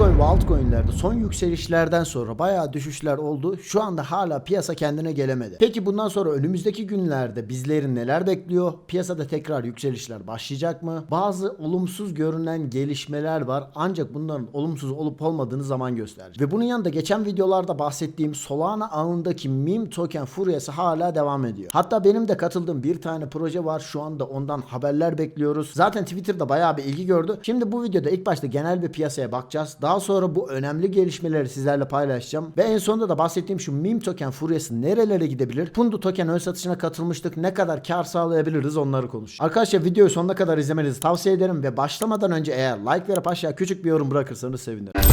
Bitcoin ve altcoin'lerde son yükselişlerden sonra bayağı düşüşler oldu. Şu anda hala piyasa kendine gelemedi. Peki bundan sonra önümüzdeki günlerde bizlerin neler bekliyor? Piyasada tekrar yükselişler başlayacak mı? Bazı olumsuz görünen gelişmeler var ancak bunların olumsuz olup olmadığını zaman gösterecek. Ve bunun yanında geçen videolarda bahsettiğim Solana ağındaki meme token furyası hala devam ediyor. Hatta benim de katıldığım bir tane proje var. Şu anda ondan haberler bekliyoruz. Zaten Twitter'da bayağı bir ilgi gördü. Şimdi bu videoda ilk başta genel bir piyasaya bakacağız. Daha sonra bu önemli gelişmeleri sizlerle paylaşacağım. Ve en sonunda da bahsettiğim şu meme token furyası nerelere gidebilir? Pundu token ön satışına katılmıştık. Ne kadar kar sağlayabiliriz onları konuş. Arkadaşlar videoyu sonuna kadar izlemenizi tavsiye ederim ve başlamadan önce eğer like verip aşağı küçük bir yorum bırakırsanız sevinirim.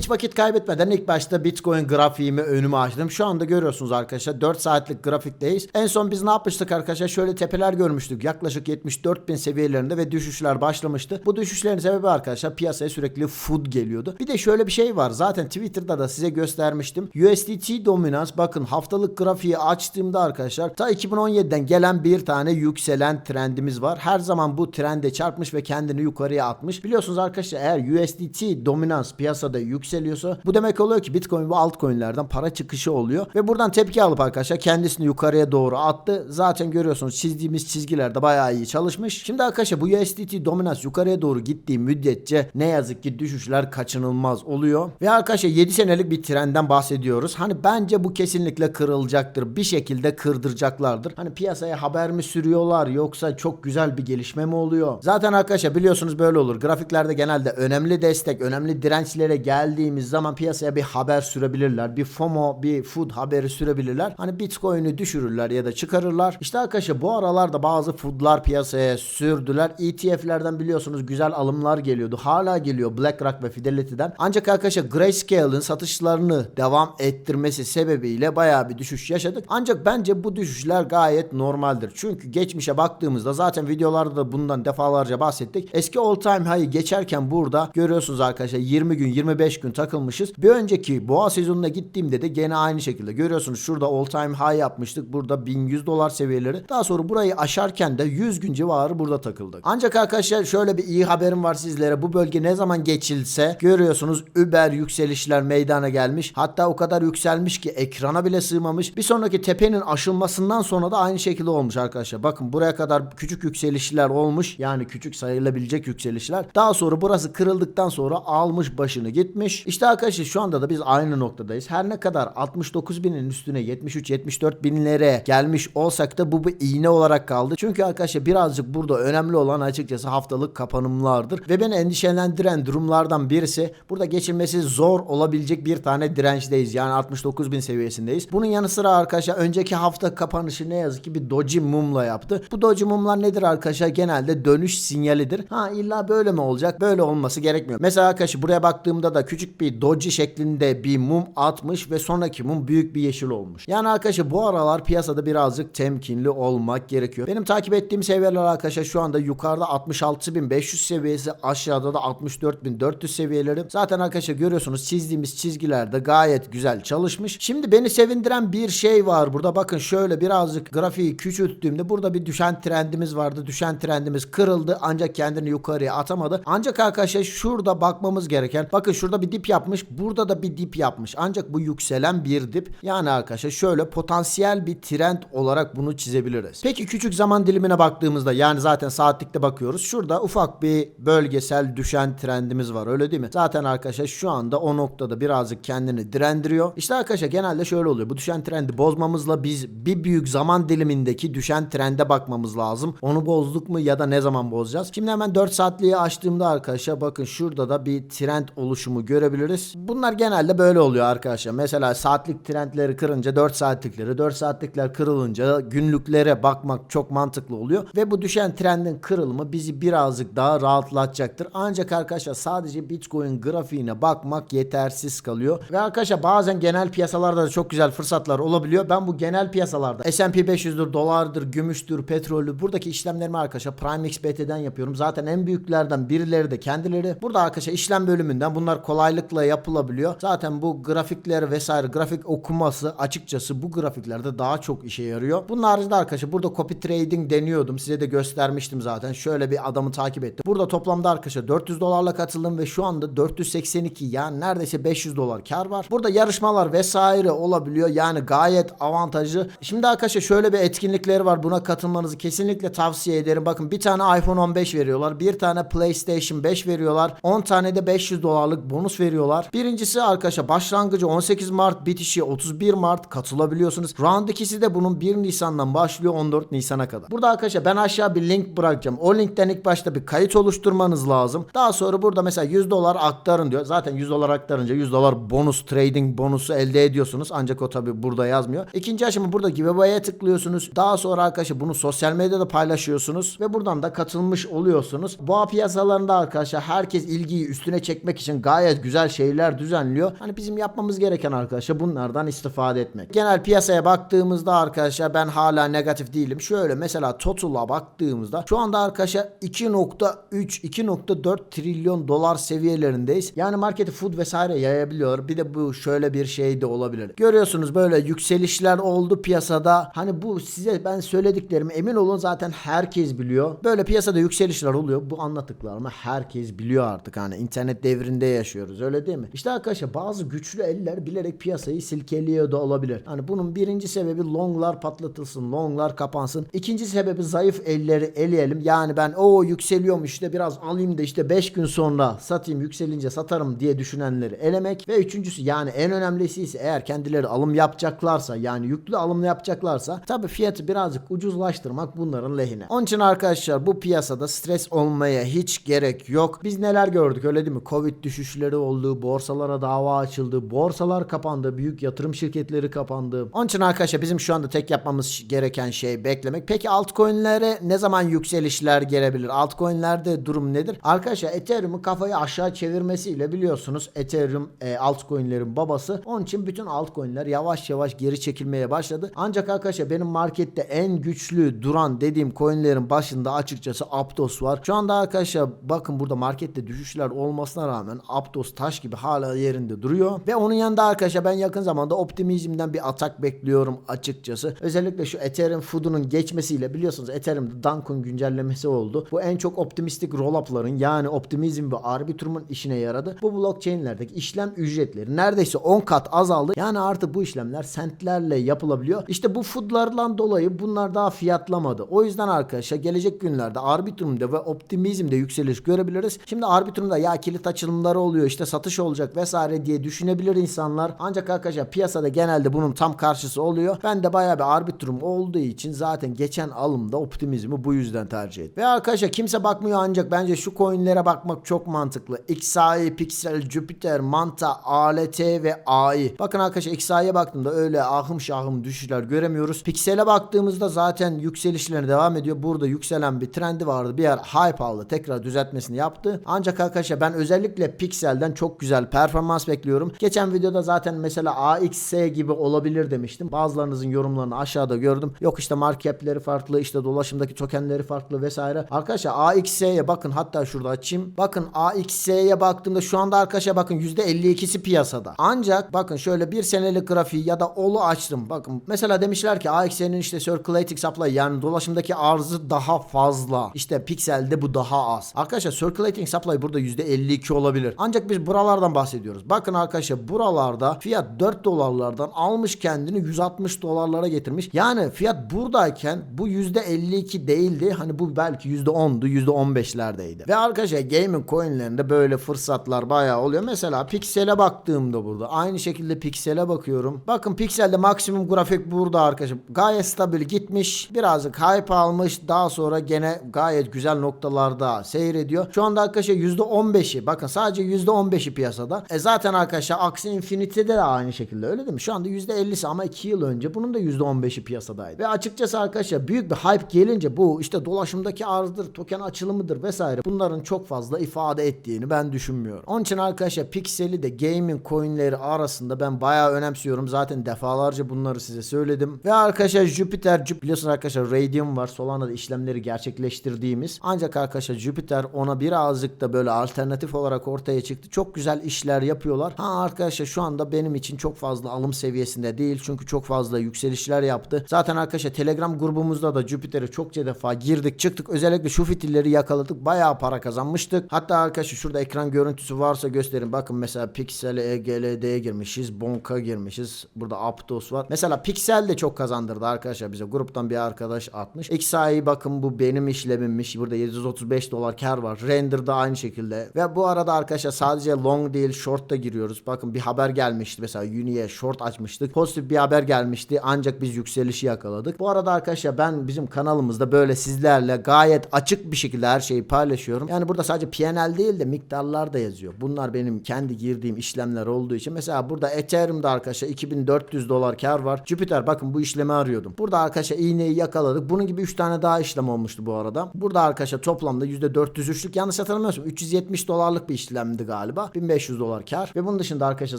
Hiç vakit kaybetmeden ilk başta Bitcoin grafiğimi önüme açtım. Şu anda görüyorsunuz arkadaşlar 4 saatlik grafikteyiz. En son biz ne yapmıştık arkadaşlar? Şöyle tepeler görmüştük. Yaklaşık 74 bin seviyelerinde ve düşüşler başlamıştı. Bu düşüşlerin sebebi arkadaşlar piyasaya sürekli food geliyordu. Bir de şöyle bir şey var. Zaten Twitter'da da size göstermiştim. USDT dominans bakın haftalık grafiği açtığımda arkadaşlar ta 2017'den gelen bir tane yükselen trendimiz var. Her zaman bu trende çarpmış ve kendini yukarıya atmış. Biliyorsunuz arkadaşlar eğer USDT dominans piyasada yükseliyorsa bu demek oluyor ki Bitcoin ve altcoin'lerden para çıkışı oluyor ve buradan tepki alıp arkadaşlar kendisini yukarıya doğru attı. Zaten görüyorsunuz çizdiğimiz çizgilerde bayağı iyi çalışmış. Şimdi arkadaşlar bu USDT dominans yukarıya doğru gittiği müddetçe ne yazık ki düşüşler kaçınılmaz oluyor. Ve arkadaşlar 7 senelik bir trendden bahsediyoruz. Hani bence bu kesinlikle kırılacaktır. Bir şekilde kırdıracaklardır. Hani piyasaya haber mi sürüyorlar yoksa çok güzel bir gelişme mi oluyor? Zaten arkadaşlar biliyorsunuz böyle olur. Grafiklerde genelde önemli destek, önemli dirençlere geldiğimiz zaman piyasaya bir haber sürebilirler. Bir FOMO, bir food haberi sürebilirler. Hani Bitcoin'i düşürürler ya da çıkarırlar. İşte arkadaşlar bu aralarda bazı foodlar piyasaya sürdüler. ETF'lerden biliyorsunuz güzel alımlar geliyordu. Hala geliyor BlackRock ve Fidelity'den. Ancak arkadaşlar Grayscale'ın satışlarını devam ettirmesi sebebiyle bayağı bir düşüş yaşadık. Ancak bence bu düşüşler gayet normaldir. Çünkü geçmişe baktığımızda zaten videolarda da bundan defalarca bahsettik. Eski all time high'ı geçerken burada görüyorsunuz arkadaşlar 20 gün 25 gün takılmışız. Bir önceki boğa sezonuna gittiğimde de gene aynı şekilde görüyorsunuz şurada all time high yapmıştık. Burada 1100 dolar seviyeleri. Daha sonra burayı aşarken de 100 gün civarı burada takıldık. Ancak arkadaşlar şöyle bir iyi haberim var sizlere. Bu bölge ne zaman geçilse görüyorsunuz über yükselişler meydana gelmiş. Hatta o kadar yükselmiş ki ekrana bile sığmamış. Bir sonraki tepenin aşılmasından sonra da aynı şekilde olmuş arkadaşlar. Bakın buraya kadar küçük yükselişler olmuş. Yani küçük sayılabilecek yükselişler. Daha sonra burası kırıldıktan sonra almış başını gitmiş. İşte arkadaşlar şu anda da biz aynı noktadayız. Her ne kadar 69 binin üstüne 73-74 binlere gelmiş olsak da bu bir iğne olarak kaldı. Çünkü arkadaşlar birazcık burada önemli olan açıkçası haftalık kapanımlardır. Ve beni endişelendiren durumlardan birisi burada geçilmesi zor olabilecek bir tane dirençteyiz. Yani 69 bin seviyesindeyiz. Bunun yanı sıra arkadaşlar önceki hafta kapanışı ne yazık ki bir doji mumla yaptı. Bu doji mumlar nedir arkadaşlar? Genelde dönüş sinyalidir. Ha illa böyle mi olacak? Böyle olması gerekmiyor. Mesela arkadaşlar buraya baktığımda da küçük bir doji şeklinde bir mum atmış ve sonraki mum büyük bir yeşil olmuş. Yani arkadaşlar bu aralar piyasada birazcık temkinli olmak gerekiyor. Benim takip ettiğim seviyeler arkadaşlar şu anda yukarıda 66.500 seviyesi aşağıda da 64.400 seviyeleri. Zaten arkadaşlar görüyorsunuz çizdiğimiz çizgilerde gayet güzel çalışmış. Şimdi beni sevindiren bir şey var burada. Bakın şöyle birazcık grafiği küçülttüğümde burada bir düşen trendimiz vardı. Düşen trendimiz kırıldı ancak kendini yukarıya atamadı. Ancak arkadaşlar şurada bakmamız gereken bakın şurada bir dip yapmış. Burada da bir dip yapmış. Ancak bu yükselen bir dip. Yani arkadaşlar şöyle potansiyel bir trend olarak bunu çizebiliriz. Peki küçük zaman dilimine baktığımızda yani zaten saatlikte bakıyoruz. Şurada ufak bir bölgesel düşen trendimiz var öyle değil mi? Zaten arkadaşlar şu anda o noktada birazcık kendini direndiriyor. İşte arkadaşlar genelde şöyle oluyor. Bu düşen trendi bozmamızla biz bir büyük zaman dilimindeki düşen trende bakmamız lazım. Onu bozduk mu ya da ne zaman bozacağız? Şimdi hemen 4 saatliği açtığımda arkadaşlar bakın şurada da bir trend oluşumu görebiliriz. Bunlar genelde böyle oluyor arkadaşlar. Mesela saatlik trendleri kırınca 4 saatlikleri, 4 saatlikler kırılınca günlüklere bakmak çok mantıklı oluyor. Ve bu düşen trendin kırılımı bizi birazcık daha rahatlatacaktır. Ancak arkadaşlar sadece Bitcoin grafiğine bakmak yetersiz kalıyor. Ve arkadaşlar bazen genel piyasalarda da çok güzel fırsatlar olabiliyor. Ben bu genel piyasalarda S&P 500'dür, dolardır, gümüştür, petrolü buradaki işlemlerimi arkadaşlar Prime XBT'den yapıyorum. Zaten en büyüklerden birileri de kendileri. Burada arkadaşlar işlem bölümünden bunlar kolay kolaylıkla yapılabiliyor. Zaten bu grafikler vesaire grafik okuması açıkçası bu grafiklerde daha çok işe yarıyor. Bunun haricinde arkadaşlar burada copy trading deniyordum. Size de göstermiştim zaten. Şöyle bir adamı takip ettim. Burada toplamda arkadaşlar 400 dolarla katıldım ve şu anda 482 yani neredeyse 500 dolar kar var. Burada yarışmalar vesaire olabiliyor. Yani gayet avantajlı. Şimdi arkadaşlar şöyle bir etkinlikleri var. Buna katılmanızı kesinlikle tavsiye ederim. Bakın bir tane iPhone 15 veriyorlar. Bir tane PlayStation 5 veriyorlar. 10 tane de 500 dolarlık bonus veriyorlar. Birincisi arkadaşlar başlangıcı 18 Mart bitişi 31 Mart katılabiliyorsunuz. Round ikisi de bunun 1 Nisan'dan başlıyor 14 Nisan'a kadar. Burada arkadaşlar ben aşağı bir link bırakacağım. O linkten ilk başta bir kayıt oluşturmanız lazım. Daha sonra burada mesela 100 dolar aktarın diyor. Zaten 100 dolar aktarınca 100 dolar bonus trading bonusu elde ediyorsunuz. Ancak o tabi burada yazmıyor. İkinci aşama burada giveaway'e tıklıyorsunuz. Daha sonra arkadaşlar bunu sosyal medyada paylaşıyorsunuz ve buradan da katılmış oluyorsunuz. Boğa piyasalarında arkadaşlar herkes ilgiyi üstüne çekmek için gayet güzel şeyler düzenliyor. Hani bizim yapmamız gereken arkadaşlar bunlardan istifade etmek. Genel piyasaya baktığımızda arkadaşlar ben hala negatif değilim. Şöyle mesela Total'a baktığımızda şu anda arkadaşlar 2.3 2.4 trilyon dolar seviyelerindeyiz. Yani marketi food vesaire yayabiliyor. Bir de bu şöyle bir şey de olabilir. Görüyorsunuz böyle yükselişler oldu piyasada. Hani bu size ben söylediklerimi emin olun zaten herkes biliyor. Böyle piyasada yükselişler oluyor. Bu anlattıklarımı herkes biliyor artık. Hani internet devrinde yaşıyoruz öyle değil mi? İşte arkadaşlar bazı güçlü eller bilerek piyasayı silkeliyor da olabilir. Hani bunun birinci sebebi longlar patlatılsın, longlar kapansın. İkinci sebebi zayıf elleri eleyelim. Yani ben o yükseliyormuş işte biraz alayım da işte 5 gün sonra satayım yükselince satarım diye düşünenleri elemek. Ve üçüncüsü yani en önemlisi ise eğer kendileri alım yapacaklarsa yani yüklü alım yapacaklarsa tabi fiyatı birazcık ucuzlaştırmak bunların lehine. Onun için arkadaşlar bu piyasada stres olmaya hiç gerek yok. Biz neler gördük öyle değil mi? Covid düşüşleri oldu, borsalara dava açıldı, borsalar kapandı, büyük yatırım şirketleri kapandı. Onun için arkadaşlar bizim şu anda tek yapmamız gereken şey beklemek. Peki altcoin'lere ne zaman yükselişler gelebilir? Altcoin'lerde durum nedir? Arkadaşlar Ethereum'u kafayı aşağı çevirmesiyle biliyorsunuz Ethereum e, altcoin'lerin babası. Onun için bütün altcoin'ler yavaş yavaş geri çekilmeye başladı. Ancak arkadaşlar benim markette en güçlü duran dediğim coin'lerin başında açıkçası Aptos var. Şu anda arkadaşlar bakın burada markette düşüşler olmasına rağmen Aptos taş gibi hala yerinde duruyor. Ve onun yanında arkadaşlar ben yakın zamanda optimizmden bir atak bekliyorum açıkçası. Özellikle şu Ethereum Food'unun geçmesiyle biliyorsunuz Ethereum'da Dank'ın güncellemesi oldu. Bu en çok optimistik roll-up'ların yani optimizm ve Arbitrum'un işine yaradı. Bu blockchain'lerdeki işlem ücretleri neredeyse 10 kat azaldı. Yani artık bu işlemler sentlerle yapılabiliyor. İşte bu food'lardan dolayı bunlar daha fiyatlamadı. O yüzden arkadaşlar gelecek günlerde Arbitrum'da ve optimizmde yükseliş görebiliriz. Şimdi Arbitrum'da ya kilit açılımları oluyor işte satış olacak vesaire diye düşünebilir insanlar. Ancak arkadaşlar piyasada genelde bunun tam karşısı oluyor. Ben de bayağı bir Arbitrum olduğu için zaten geçen alımda optimizmi bu yüzden tercih ettim. Ve arkadaşlar kimse bakmıyor ancak bence şu coinlere bakmak çok mantıklı. XAI, Pixel, Jupiter, Manta, ALT ve AI. Bakın arkadaşlar XAI'ye baktığımda öyle ahım şahım düşüşler göremiyoruz. Pixel'e baktığımızda zaten yükselişlerine devam ediyor. Burada yükselen bir trendi vardı. Bir yer hype aldı. Tekrar düzeltmesini yaptı. Ancak arkadaşlar ben özellikle Pixel'den çok güzel performans bekliyorum. Geçen videoda zaten mesela AXS gibi olabilir demiştim. Bazılarınızın yorumlarını aşağıda gördüm. Yok işte market cap'leri farklı, işte dolaşımdaki tokenleri farklı vesaire. Arkadaşlar AXS'ye bakın hatta şurada açayım. Bakın AXS'ye baktığımda şu anda arkadaşlar bakın %52'si piyasada. Ancak bakın şöyle bir senelik grafiği ya da olu açtım. Bakın mesela demişler ki AXS'nin işte circulating supply yani dolaşımdaki arzı daha fazla. İşte Pixel'de bu daha az. Arkadaşlar circulating supply burada %52 olabilir. Ancak biz buralardan bahsediyoruz. Bakın arkadaşlar buralarda fiyat 4 dolarlardan almış kendini 160 dolarlara getirmiş. Yani fiyat buradayken bu %52 değildi. Hani bu belki %10'du %15'lerdeydi. Ve arkadaşlar gaming coinlerinde böyle fırsatlar bayağı oluyor. Mesela Pixel'e baktığımda burada aynı şekilde Pixel'e bakıyorum. Bakın Pixel'de maksimum grafik burada arkadaşlar. Gayet stabil gitmiş. Birazcık hype almış. Daha sonra gene gayet güzel noktalarda seyrediyor. Şu anda arkadaşlar %15'i bakın sadece %15'i piyasada. E zaten arkadaşlar Axie Infinity'de de aynı şekilde öyle değil mi? Şu anda %50'si ama 2 yıl önce bunun da %15'i piyasadaydı. Ve açıkçası arkadaşlar büyük bir hype gelince bu işte dolaşımdaki arzdır, token açılımıdır vesaire bunların çok fazla ifade ettiğini ben düşünmüyorum. Onun için arkadaşlar Pixel'i de gaming coinleri arasında ben bayağı önemsiyorum. Zaten defalarca bunları size söyledim. Ve arkadaşlar Jupiter, Jup- biliyorsunuz arkadaşlar Radium var. Solana'da işlemleri gerçekleştirdiğimiz. Ancak arkadaşlar Jupiter ona birazcık da böyle alternatif olarak ortaya çıktı. Çok çok güzel işler yapıyorlar. Ha arkadaşlar şu anda benim için çok fazla alım seviyesinde değil. Çünkü çok fazla yükselişler yaptı. Zaten arkadaşlar Telegram grubumuzda da Jüpiter'e çokça defa girdik çıktık. Özellikle şu fitilleri yakaladık. Bayağı para kazanmıştık. Hatta arkadaşlar şurada ekran görüntüsü varsa gösterin. Bakın mesela Pixel EGLD'ye girmişiz. Bonka girmişiz. Burada Aptos var. Mesela Pixel de çok kazandırdı arkadaşlar bize. Gruptan bir arkadaş atmış. XAI bakın bu benim işlemimmiş. Burada 735 dolar kar var. Render da aynı şekilde. Ve bu arada arkadaşlar sadece long değil short da giriyoruz. Bakın bir haber gelmişti. Mesela Uni'ye short açmıştık. Pozitif bir haber gelmişti. Ancak biz yükselişi yakaladık. Bu arada arkadaşlar ben bizim kanalımızda böyle sizlerle gayet açık bir şekilde her şeyi paylaşıyorum. Yani burada sadece PNL değil de miktarlar da yazıyor. Bunlar benim kendi girdiğim işlemler olduğu için. Mesela burada Ethereum'da arkadaşlar 2400 dolar kar var. Jupiter bakın bu işlemi arıyordum. Burada arkadaşlar iğneyi yakaladık. Bunun gibi 3 tane daha işlem olmuştu bu arada. Burada arkadaşlar toplamda %403'lük yanlış hatırlamıyorsam 370 dolarlık bir işlemdi galiba. 1500 dolar kar. Ve bunun dışında arkadaşlar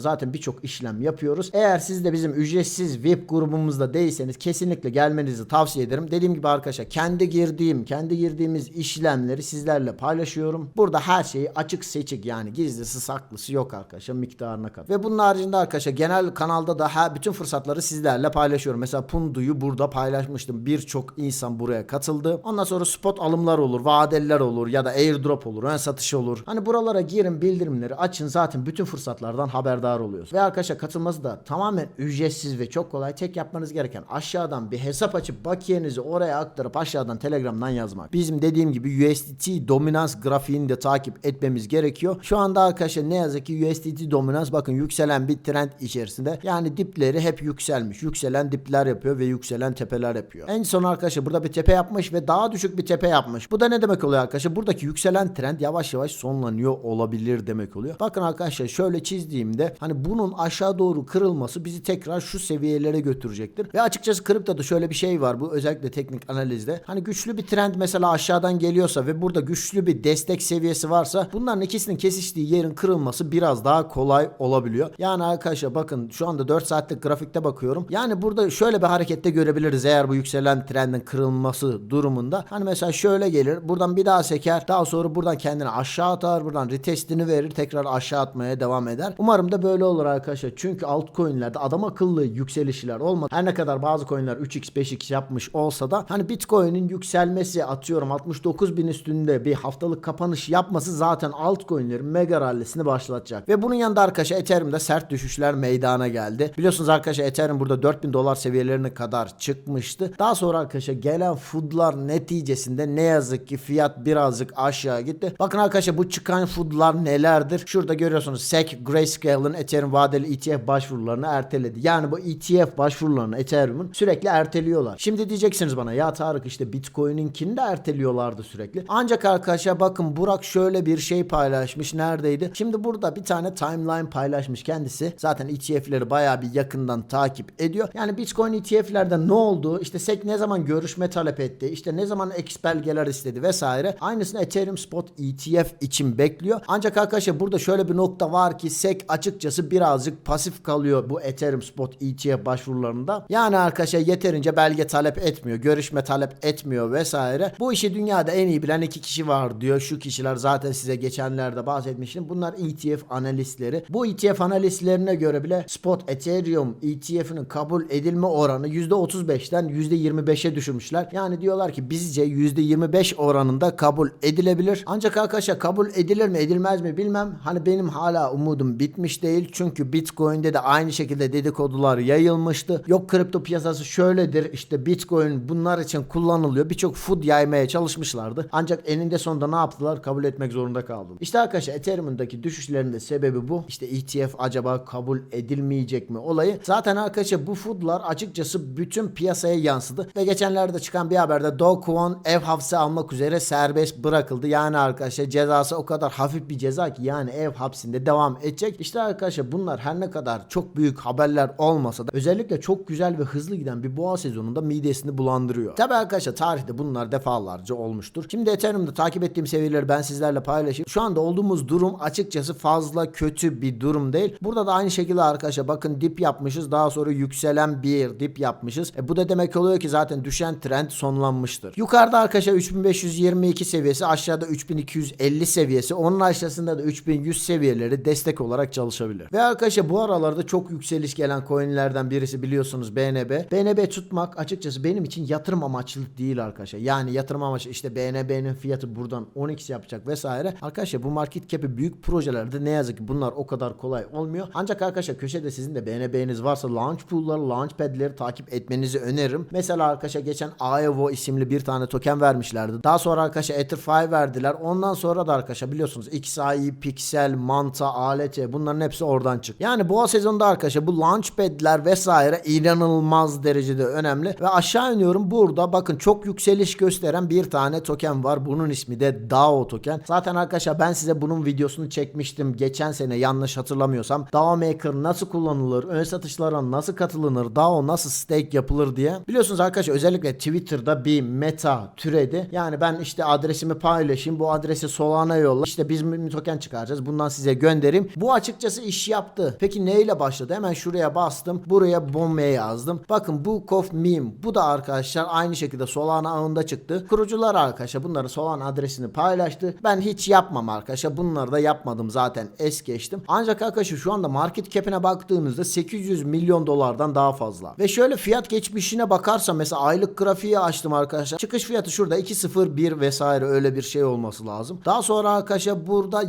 zaten birçok işlem yapıyoruz. Eğer siz de bizim ücretsiz VIP grubumuzda değilseniz kesinlikle gelmenizi tavsiye ederim. Dediğim gibi arkadaşlar kendi girdiğim, kendi girdiğimiz işlemleri sizlerle paylaşıyorum. Burada her şeyi açık seçik yani gizlisi saklısı yok arkadaşlar miktarına kadar. Ve bunun haricinde arkadaşlar genel kanalda da her bütün fırsatları sizlerle paylaşıyorum. Mesela Pundu'yu burada paylaşmıştım. Birçok insan buraya katıldı. Ondan sonra spot alımlar olur, vadeliler olur ya da airdrop olur, ön satış olur. Hani buralara girin bildirimleri açın zaten bütün fırsatlardan haberdar oluyorsunuz. Ve arkadaşlar katılması da tamamen ücretsiz ve çok kolay. Tek yapmanız gereken aşağıdan bir hesap açıp bakiyenizi oraya aktarıp aşağıdan Telegram'dan yazmak. Bizim dediğim gibi USDT dominans grafiğini de takip etmemiz gerekiyor. Şu anda arkadaşlar ne yazık ki USDT dominans bakın yükselen bir trend içerisinde. Yani dipleri hep yükselmiş. Yükselen dipler yapıyor ve yükselen tepeler yapıyor. En son arkadaşlar burada bir tepe yapmış ve daha düşük bir tepe yapmış. Bu da ne demek oluyor arkadaşlar? Buradaki yükselen trend yavaş yavaş sonlanıyor olabilir demek oluyor. Bakın arkadaşlar şöyle çizdiğimde hani bunun aşağı doğru kırılması bizi tekrar şu seviyelere götürecektir. Ve açıkçası kriptoda şöyle bir şey var. Bu özellikle teknik analizde. Hani güçlü bir trend mesela aşağıdan geliyorsa ve burada güçlü bir destek seviyesi varsa bunların ikisinin kesiştiği yerin kırılması biraz daha kolay olabiliyor. Yani arkadaşlar bakın şu anda 4 saatlik grafikte bakıyorum. Yani burada şöyle bir harekette görebiliriz eğer bu yükselen trendin kırılması durumunda. Hani mesela şöyle gelir. Buradan bir daha seker. Daha sonra buradan kendini aşağı atar. Buradan retestini verir. Tekrar aşağı atmaya devam eder. Umarım da böyle olur arkadaşlar. Çünkü altcoin'lerde adam akıllı yükselişler olmadı. Her ne kadar bazı coin'ler 3x 5x yapmış olsa da hani Bitcoin'in yükselmesi atıyorum 69 bin üstünde bir haftalık kapanış yapması zaten altcoin'lerin mega rallisini başlatacak. Ve bunun yanında arkadaşlar Ethereum'da sert düşüşler meydana geldi. Biliyorsunuz arkadaşlar Ethereum burada 4000 dolar seviyelerine kadar çıkmıştı. Daha sonra arkadaşlar gelen foodlar neticesinde ne yazık ki fiyat birazcık aşağı gitti. Bakın arkadaşlar bu çıkan foodlar nelerdir? Şurada görüyorsunuz SEC Grayscale'ın Ethereum vadeli ETF başvurularını erteledi. Yani bu ETF başvurularını Ethereum'un sürekli erteliyorlar. Şimdi diyeceksiniz bana ya Tarık işte Bitcoin'inkini de erteliyorlardı sürekli. Ancak arkadaşlar bakın Burak şöyle bir şey paylaşmış. Neredeydi? Şimdi burada bir tane timeline paylaşmış kendisi. Zaten ETF'leri bayağı bir yakından takip ediyor. Yani Bitcoin ETF'lerde ne oldu? İşte SEC ne zaman görüşme talep etti? İşte ne zaman X belgeler istedi vesaire. Aynısını Ethereum Spot ETF için bekliyor. Ancak arkadaşlar burada şöyle bir nokta var ki SEC açıkçası birazcık pasif kalıyor bu Ethereum Spot ETF başvurularında. Yani arkadaşlar yeterince belge talep etmiyor. Görüşme talep etmiyor vesaire. Bu işi dünyada en iyi bilen iki kişi var diyor. Şu kişiler zaten size geçenlerde bahsetmiştim. Bunlar ETF analistleri. Bu ETF analistlerine göre bile Spot Ethereum ETF'inin kabul edilme oranı %35'ten %25'e düşürmüşler. Yani diyorlar ki bizce %25 oranında kabul edilebilir. Ancak arkadaşlar kabul edilir mi edilmez mi bilmem. Hani benim hala umudum bitmiş değil. Çünkü Bitcoin'de de aynı şekilde dedikodular yayılmıştı. Yok kripto piyasası şöyledir. İşte Bitcoin bunlar için kullanılıyor. Birçok food yaymaya çalışmışlardı. Ancak eninde sonunda ne yaptılar? Kabul etmek zorunda kaldı. İşte arkadaşlar Ethereum'daki düşüşlerin de sebebi bu. İşte ETF acaba kabul edilmeyecek mi olayı. Zaten arkadaşlar bu foodlar açıkçası bütün piyasaya yansıdı. Ve geçenlerde çıkan bir haberde Do Kwon ev hapse almak üzere serbest bırakıldı. Yani arkadaşlar cezası o kadar hafif bir ceza ki yani ev hapsinde devam edecek. İşte arkadaşlar bunlar her ne kadar çok büyük haberler olmasa da özellikle çok güzel ve hızlı giden bir boğa sezonunda midesini bulandırıyor. Tabi arkadaşlar tarihte bunlar defalarca olmuştur. Şimdi Ethereum'da takip ettiğim seviyeleri ben sizlerle paylaşayım. Şu anda olduğumuz durum açıkçası fazla kötü bir durum değil. Burada da aynı şekilde arkadaşlar bakın dip yapmışız. Daha sonra yükselen bir dip yapmışız. E bu da demek oluyor ki zaten düşen trend sonlanmıştır. Yukarıda arkadaşlar 3522 seviyesi, aşağıda 3250 seviyesi, onun aşağısında da 3100 seviyeleri destek olarak çalışabilir. Ve arkadaşlar bu aralarda çok yükseliş gelen coinlerden birisi biliyorsunuz BNB. BNB tutmak açıkçası benim için yatırım amaçlı değil arkadaşlar. Yani yatırım amaçlı işte BNB'nin fiyatı buradan 10x yapacak vesaire. Arkadaşlar bu market cap'i büyük projelerde ne yazık ki bunlar o kadar kolay olmuyor. Ancak arkadaşlar köşede sizin de BNB'niz varsa launch pool'ları, launchpad'leri takip etmenizi öneririm. Mesela arkadaşlar geçen AEVO isimli bir tane token vermişlerdi. Daha sonra arkadaşlar Ether5 verdiler. Ondan sonra da arkadaşlar biliyorsunuz XAI, Pixel, Manta, ALT bunların hepsi oradan çık. Yani bu sezonda arkadaşlar bu launchpad'ler vesaire inanılmaz derecede önemli. Ve aşağı iniyorum burada bakın çok yükseliş gösteren bir tane token var. Bunun ismi de DAO token. Zaten arkadaşlar ben size bunun videosunu çekmiştim geçen sene yanlış hatırlamıyorsam. DAO Maker nasıl kullanılır, ön satışlara nasıl katılınır, DAO nasıl stake yapılır diye. Biliyorsunuz arkadaşlar özellikle Twitter'da bir meta türedi. Yani ben işte adresimi paylaşayım, bu adresi Solana yolla. İşte biz token çıkaracağız. Bundan size göndereyim. Bu açıkçası iş yaptı. Peki neyle başladı? Hemen şuraya bastım. Buraya bombe yazdım. Bakın bu Kof Meme. Bu da arkadaşlar aynı şekilde Solana ağında çıktı. Kurucular arkadaşlar bunları Solana adresini paylaştı. Ben hiç yapmam arkadaşlar. Bunları da yapmadım zaten es geçtim. Ancak arkadaşlar şu anda market cap'ine baktığınızda 800 milyon dolardan daha fazla. Ve şöyle fiyat geçmişine bakarsam mesela aylık grafiği açtım arkadaşlar. Çıkış fiyatı şurada 2.01 vesaire öyle bir şey olması lazım. Daha sonra arkadaşlar burada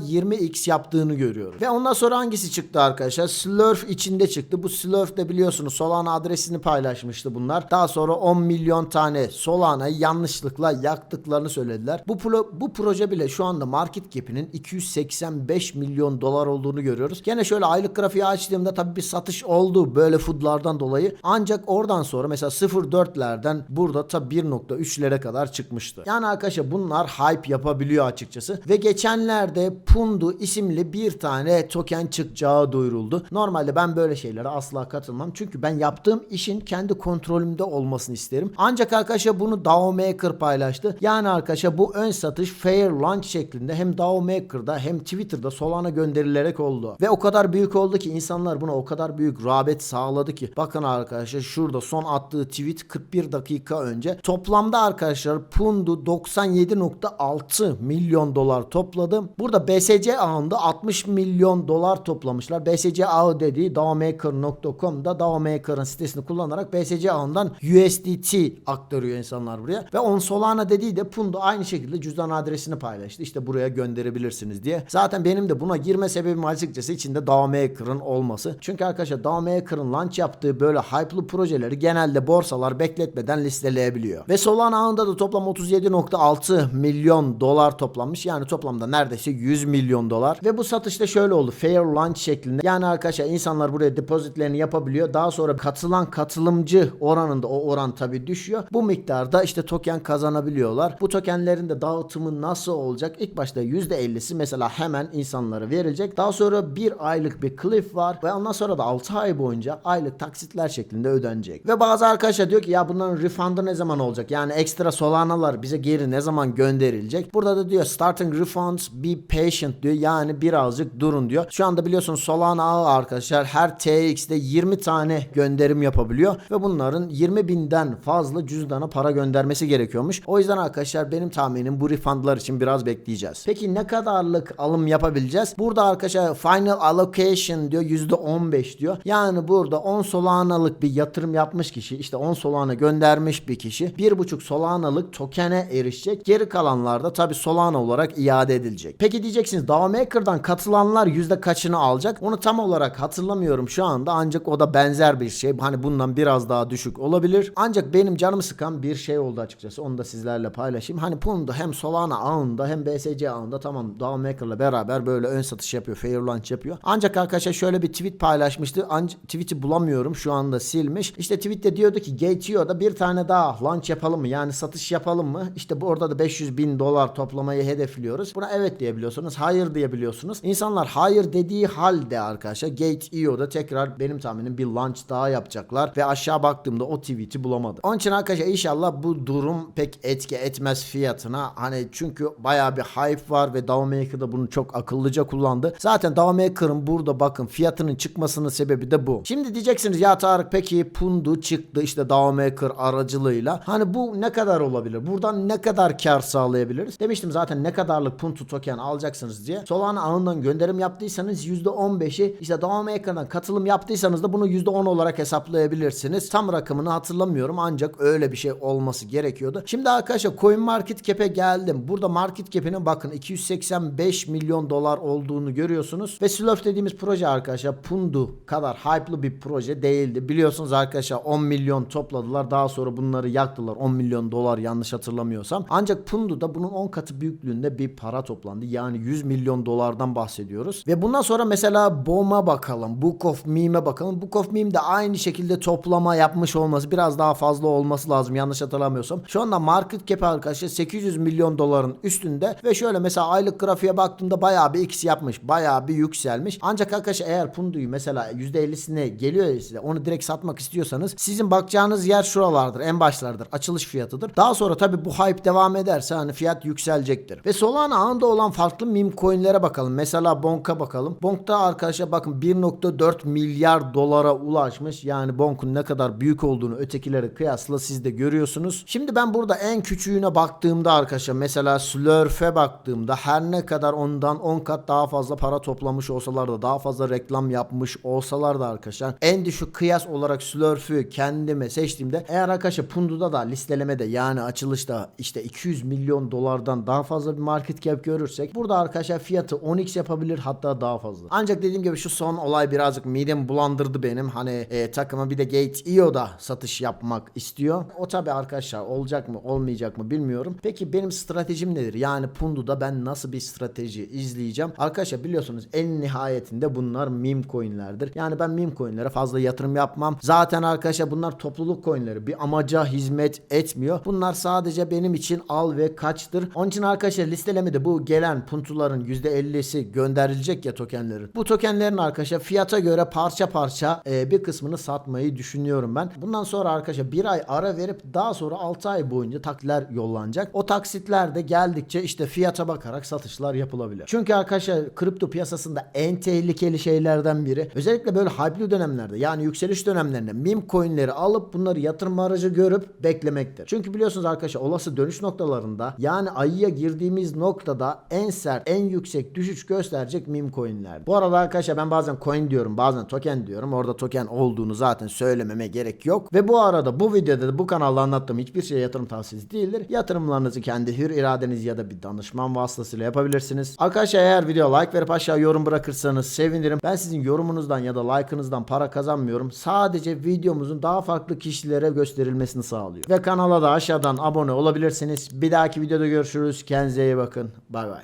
20x yaptığını görüyorum. Ve ondan sonra hangisi çıktı arkadaşlar? Slurf içinde çıktı. Bu Slurf de biliyorsunuz Solana adresini paylaşmıştı bunlar. Daha sonra 10 milyon tane Solana'yı yanlışlıkla yaktıklarını söylediler. Bu pro- bu proje bile şu anda market cap'inin 285 milyon dolar olduğunu görüyoruz. Gene şöyle aylık grafiği açtığımda tabii bir satış oldu böyle foodlardan dolayı. Ancak oradan sonra mesela 0.4'lerden burada tabii 1.3'lere kadar çıkmıştı. Yani arkadaşlar bunlar hype yapabiliyor açıkçası. Ve geçenlerde Pundu isimli bir tane token çıkacağı duyuruldu. Normalde ben böyle şeylere asla katılmam. Çünkü ben yaptığım işin kendi kontrolümde olmasını isterim. Ancak arkadaşlar bunu DAO Maker paylaştı. Yani arkadaşlar bu ön satış fair launch şeklinde hem DAO Maker'da hem Twitter'da Solana gönderilerek oldu. Ve o kadar büyük oldu ki insanlar buna o kadar büyük rağbet sağladı ki. Bakın arkadaşlar şurada son attığı tweet 41 dakika önce. Toplamda arkadaşlar Pundu 97.6 milyon dolar topladı. Burada BSC ağında 60 milyon dolar toplamışlar. BSC ağı dediği DAOMaker.com'da DAOMaker'ın sitesini kullanarak BSC ağından USDT aktarıyor insanlar buraya. Ve on Solana dediği de Pundu aynı şekilde cüzdan adresini paylaştı. İşte buraya gönderebilirsiniz diye. Zaten benim de buna girme sebebim açıkçası içinde DAOMaker'ın olması. Çünkü arkadaşlar DAOMaker'ın launch yaptığı böyle hype'lı projeleri genelde borsalar bekletmeden listeleyebiliyor. Ve Solana ağında da toplam 37.6 milyon dolar toplanmış. Yani toplamda neredeyse 100 milyon dolar. Ve bu satışta şöyle oldu. Fair launch şeklinde. Yani arkadaşlar insanlar buraya depozitlerini yapabiliyor. Daha sonra katılan katılımcı oranında o oran tabi düşüyor. Bu miktarda işte token kazanabiliyorlar. Bu tokenlerin de dağıtımı nasıl olacak? İlk başta %50'si mesela hemen insanlara verilecek. Daha sonra bir aylık bir cliff var. Ve ondan sonra da 6 ay boyunca aylık taksitler şeklinde ödenecek. Ve bazı arkadaşlar diyor ki ya bunların refundı ne zaman olacak? Yani ekstra Solana'lar bize geri ne zaman gönderilecek? Burada da diyor starting refunds be patient diyor. Yani birazcık durun diyor. Şu anda biliyorsunuz Solana ağı arkadaşlar her TX'de 20 tane gönderim yapabiliyor. Ve bunların 20 binden fazla cüzdana para göndermesi gerekiyormuş. O yüzden arkadaşlar benim tahminim bu refundlar için biraz bekleyeceğiz. Peki ne kadarlık alım yapabileceğiz? Burada arkadaşlar final allocation diyor %15 diyor. Yani burada 10 Solana'lık bir yatırım yapmış kişi işte 10 Solana göndermiş bir kişi 1.5 Solana'lık tokene erişecek. Geri kalanlar da tabi Solana olarak iade edilecek. Peki diyeceksiniz DAO Maker'dan katılanlar yüzde kaçını alacak? Onu tam olarak hatırlamıyorum şu anda ancak o da benzer bir şey. Hani bundan biraz daha düşük olabilir. Ancak benim canımı sıkan bir şey oldu açıkçası. Onu da sizlerle paylaşayım. Hani Pundu hem Solana ağında hem BSC ağında tamam DAO Maker'la beraber böyle ön satış yapıyor. Fair launch yapıyor. Ancak arkadaşlar şöyle bir tweet paylaşmıştı. Ancak tweet'i bulamıyorum. Şu anda silmiş. İşte tweette diyordu ki Gateio'da bir tane daha launch yapalım mı? Yani satış yapalım mı? İşte bu orada da 500 bin dolar toplamayı hedefliyoruz. Buna evet diyebiliyorsunuz. Hayır diyebiliyorsunuz. İnsanlar hayır dediği halde arkadaşlar Gate.io'da tekrar benim tahminim bir launch daha yapacaklar. Ve aşağı baktığımda o tweet'i bulamadım. Onun için arkadaşlar inşallah bu durum pek etki etmez fiyatına. Hani çünkü bayağı bir hype var ve DAO Maker da bunu çok akıllıca kullandı. Zaten DAO Maker'ın burada bakın fiyatının çıkmasının sebebi de bu. Şimdi diyeceksiniz ya Tarık peki Pundu çıktı işte DAO Maker aracılığıyla. Hani bu ne kadar olabilir? Buradan ne kadar kar sağlayabiliriz? Demiştim zaten ne kadarlık Pundu token alacaksınız diye. Solana ağından gönderim yaptıysanız %15'i işte devam ekrandan katılım yaptıysanız da bunu %10 olarak hesaplayabilirsiniz. Tam rakamını hatırlamıyorum ancak öyle bir şey olması gerekiyordu. Şimdi arkadaşlar Coin Market Cap'e geldim. Burada Market Cap'ine bakın 285 milyon dolar olduğunu görüyorsunuz. Ve Slurf dediğimiz proje arkadaşlar Pundu kadar hype'lı bir proje değildi. Biliyorsunuz arkadaşlar 10 milyon topladılar. Daha sonra bunları yaktılar. 10 milyon dolar yanlış hatırlamıyorsam. Ancak Pundu'da bunun 10 katı büyüklüğünde bir para toplandı. Yani 100 milyon dolardan bahsediyoruz. Ve bundan sonra mesela BOM'a bakalım. Book of Meme'e bakalım. Book of Meme de aynı şekilde toplama yapmış olması biraz daha fazla olması lazım yanlış hatırlamıyorsam. Şu anda market cap arkadaşlar 800 milyon doların üstünde ve şöyle mesela aylık grafiğe baktığımda bayağı bir x yapmış. Bayağı bir yükselmiş. Ancak arkadaşlar eğer Pundu'yu mesela %50'sine geliyor size onu direkt satmak istiyorsanız sizin bakacağınız yer şuralardır. En başlardır. Açılış fiyatıdır. Daha sonra tabi bu hype devam ederse hani fiyat yükselecektir. Ve Solana ağında olan farklı meme coinlere bakalım. Mesela Bonk'a bakalım. Bonk'ta arkadaşlar bakın 1.4 milyar dolara ulaşmış. Yani Bonk'un ne kadar büyük olduğunu ötekilere kıyasla siz de görüyorsunuz. Şimdi ben burada en küçüğüne baktığımda arkadaşlar mesela Slurf'e baktığımda her ne kadar ondan 10 kat daha fazla para toplamış olsalar da daha fazla reklam yapmış olsalar da arkadaşlar en düşük kıyas olarak Slurf'ü kendime seçtiğimde eğer arkadaşlar Pundu'da da listelemede yani açılışta işte 200 milyon dolardan daha fazla bir market cap görürsek burada arkadaşlar fiyatı 10x yapabilir hatta daha fazla. Ancak dediğim gibi şu son olay birazcık midemi bulandırdı benim. Hani e, takıma bir de Gate.io'da satış yapmak istiyor. O tabi arkadaşlar olacak mı olmayacak mı bilmiyorum. Peki benim stratejim nedir? Yani Pundu'da ben nasıl bir strateji izleyeceğim? Arkadaşlar biliyorsunuz en nihayetinde bunlar meme coinlerdir. Yani ben meme coinlere fazla yatırım yapmam. Zaten arkadaşlar bunlar topluluk coinleri. Bir amaca hizmet etmiyor. Bunlar sadece benim için al ve kaçtır. Onun için arkadaşlar listelemede bu gelen puntuların %50'si gönderilecek ya tokenlerin. Bu tokenlerin arkadaşlar fiyata göre parça parça e, bir kısmını satmayı düşünüyorum ben. Bundan sonra arkadaşlar bir ay ara verip daha sonra 6 ay boyunca taksitler yollanacak. O taksitler de geldikçe işte fiyata bakarak satışlar yapılabilir. Çünkü arkadaşlar kripto piyasasında en tehlikeli şeylerden biri özellikle böyle hype'lı dönemlerde yani yükseliş dönemlerinde meme coinleri alıp bunları yatırım aracı görüp beklemektir. Çünkü biliyorsunuz arkadaşlar olası dönüş noktalarında yani ayıya girdiğimiz noktada en sert en yüksek düşüş gösterecek meme coinler. Bu arada arkadaşlar ben bazen coin diyorum bazen token diyorum. Orada token olduğunu zaten söylememe gerek yok. Ve bu arada bu videoda da bu kanalda anlattığım hiçbir şey yatırım tavsiyesi değildir. Yatırımlarınızı kendi hür iradeniz ya da bir danışman vasıtasıyla yapabilirsiniz. Arkadaşlar eğer video like verip aşağı yorum bırakırsanız sevinirim. Ben sizin yorumunuzdan ya da like'ınızdan para kazanmıyorum. Sadece videomuzun daha farklı kişilere gösterilmesini sağlıyor. Ve kanala da aşağıdan abone olabilirsiniz. Bir dahaki videoda görüşürüz. Kendinize iyi bakın. Bay bay.